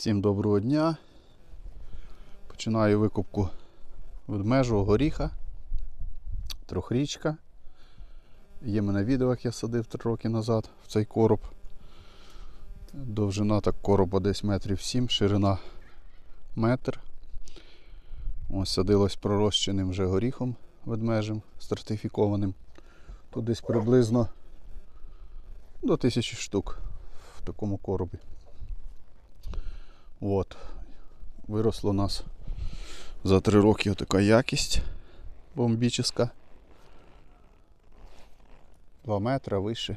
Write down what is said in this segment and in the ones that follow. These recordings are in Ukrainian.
Всім доброго дня. Починаю викупку ведмежого горіха. Трьохрічка. Є мене відео, як я садив три роки назад в цей короб. Довжина так короба десь метрів 7, ширина метр. Ось садилось пророщеним вже горіхом ведмежим, стратифікованим. Тут десь приблизно до тисячі штук в такому коробі. От. Виросло у нас за три роки така якість бомбічна. Два метри вище.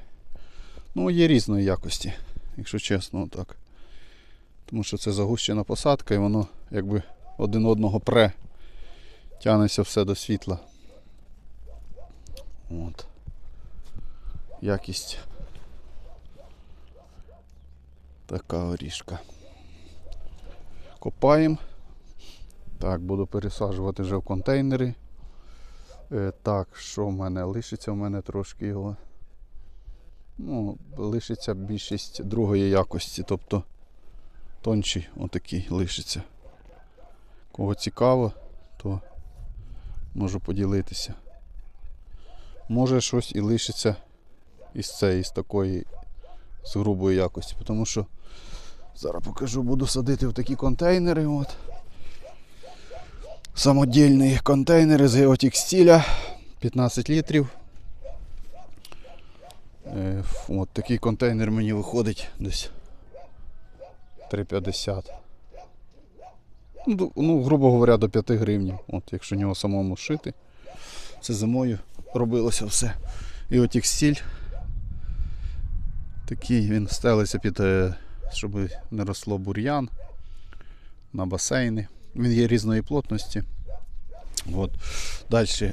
Ну, є різної якості, якщо чесно, так. Тому що це загущена посадка і воно якби один одного пре. Тягнеться все до світла. От. Якість. Така орішка. Копаємо. Так, буду пересаджувати вже в контейнери. Е, так, що в мене? Лишиться в мене трошки його. Ну, лишиться більшість другої якості, тобто тонший отакий лишиться. Кого цікаво, то можу поділитися. Може щось і лишиться із цієї, з такої, з грубої якості, тому що Зараз покажу, буду садити в такі контейнери. От. Самодільні контейнери з геотекстиля 15 літрів. Е, От такий контейнер мені виходить десь 3,50. Ну, Ну, грубо говоря, до 5 гривень. От, якщо нього самому шити. Це зимою робилося все. І отекстиль. Такий він стелиться під е, щоб не росло бур'ян на басейни. Він є різної плотності. От. Далі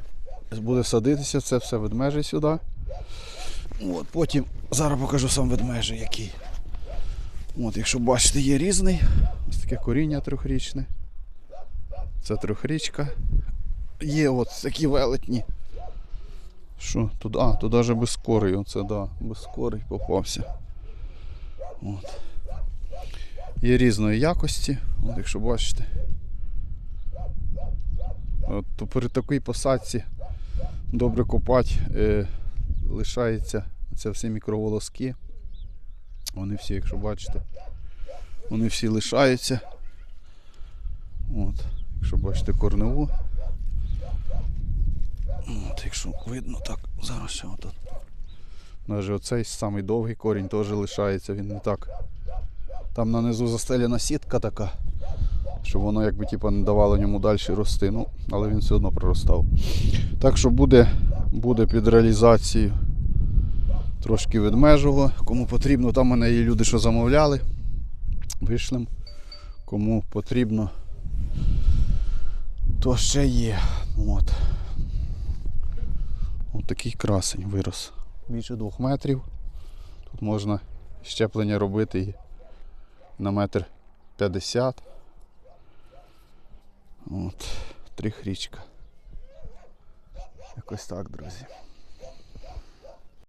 буде садитися це все ведмежі сюди. От. Потім зараз покажу сам ведмежий який. От, якщо бачите, є різний. Ось таке коріння трьохрічне. Це трьохрічка. Є от такі велетні. Що туди? А, туди вже безскорий, оце да, безскорий попався. От. Є різної якості, от якщо бачите. От, то при такій посадці добре копати, е, лишається це всі мікроволоски. Вони всі, якщо бачите, вони всі лишаються. От, якщо бачите корневу. От, якщо видно так, зараз ще отут. Навіть оцей самий довгий корінь теж лишається, він не так. Там нанизу застелена сітка така, щоб воно якби типу, не давало йому далі рости. Ну, але він все одно проростав. Так що буде, буде під реалізацією трошки ведмежого. Кому потрібно, там мене є люди, що замовляли. Вишлем. Кому потрібно, то ще є. От. От такий красень вирос. Більше двох метрів. Тут можна щеплення робити на метр п'ятдесят. От, тріхрічка. Якось так, друзі.